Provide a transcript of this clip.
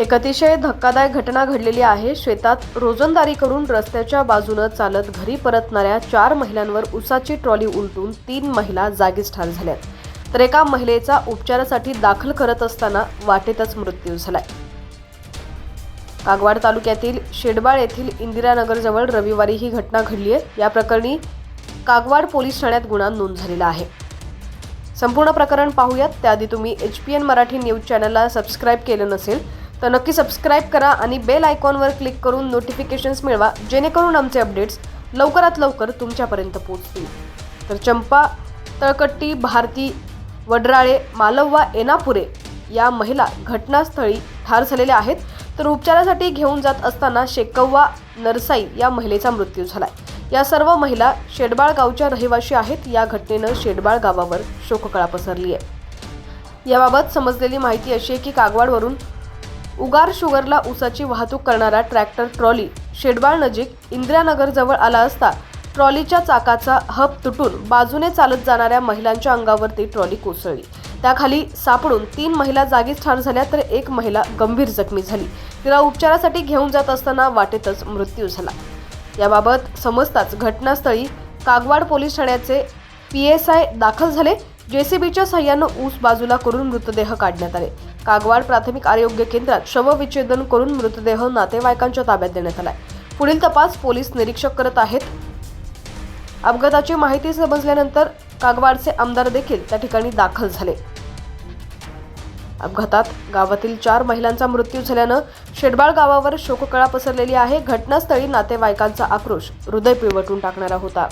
एक अतिशय धक्कादायक घटना घडलेली आहे. शेतात रोजंदारी करून रस्त्याच्या बाजूनं चालत घरी परतणाऱ्या चार महिलांवर उसाची ट्रॉली उलटून तीन महिला जागीच ठार झाल्यात. तर एका महिलेचा उपचारासाठी दाखल करत असताना वाटेतच मृत्यू झालाय. कागवाड तालुक्यातील शेडबाळ येथील इंदिरानगरजवळ रविवारी ही घटना घडली आहे या प्रकरणी कागवाड पोलीस ठाण्यात गुन्हा नोंद झालेला आहे. संपूर्ण प्रकरण पाहूयात. त्याआधी तुम्ही H P N Marathi news चॅनलला सबस्क्राईब केलं नसेल तर नक्की सबस्क्राईब करा आणि बेल आयकॉनवर क्लिक करून नोटिफिकेशन्स मिळवा जेणेकरून आमचे अपडेट्स लवकरात लवकर तुमच्यापर्यंत पोहोचतील. तर चंपा तळकट्टी भारती वडराळे मालव्वा एनापुरे या महिला घटनास्थळी ठार झालेल्या आहेत. तर उपचारासाठी घेऊन जात असताना शेकव्वा नरसाई या महिलेचा मृत्यू झालाय. या सर्व महिला शेडबाळ गावच्या रहिवाशी आहेत. या घटनेनं शेडबाळ गावावर शोककळा पसरली आहे याबाबत समजलेली माहिती अशी आहे की कागवाडवरून उगार शुगरला ऊसाची वाहतूक करणारा ट्रॅक्टर ट्रॉली शेडबाळ नजीक इंदिरानगरजवळ आला असता ट्रॉलीच्या चाकाचा हब तुटून बाजूने चालत जाणाऱ्या महिलांच्या अंगावरती ट्रॉली कोसळली. त्याखाली सापडून तीन महिला जागीच ठार झाल्या तर एक महिला गंभीर जखमी झाली. तिला उपचारासाठी घेऊन जात असताना वाटेतच मृत्यू झाला. याबाबत समजताच घटनास्थळी कागवाड पोलीस ठाण्याचे पी एस आय दाखल झाले. जेसीबीच्या सहाय्यानं ऊस बाजूला करून मृतदेह काढण्यात आले. कागवाड प्राथमिक आरोग्य केंद्रात शवविच्छेदन करून मृतदेह नातेवाईकांच्या ताब्यात देण्यात आलाय. पुढील तपास पोलीस निरीक्षक करत आहेत. अपघाताची माहिती समजल्यानंतर कागवाडचे आमदार देखील त्या ठिकाणी दाखल झाले. अपघातात गावातील चार महिलांचा मृत्यू झाल्यानं शेडबाळ गावावर शोककळा पसरलेली आहे. घटनास्थळी नातेवाईकांचा आक्रोश हृदय पिळवटून टाकणारा होता.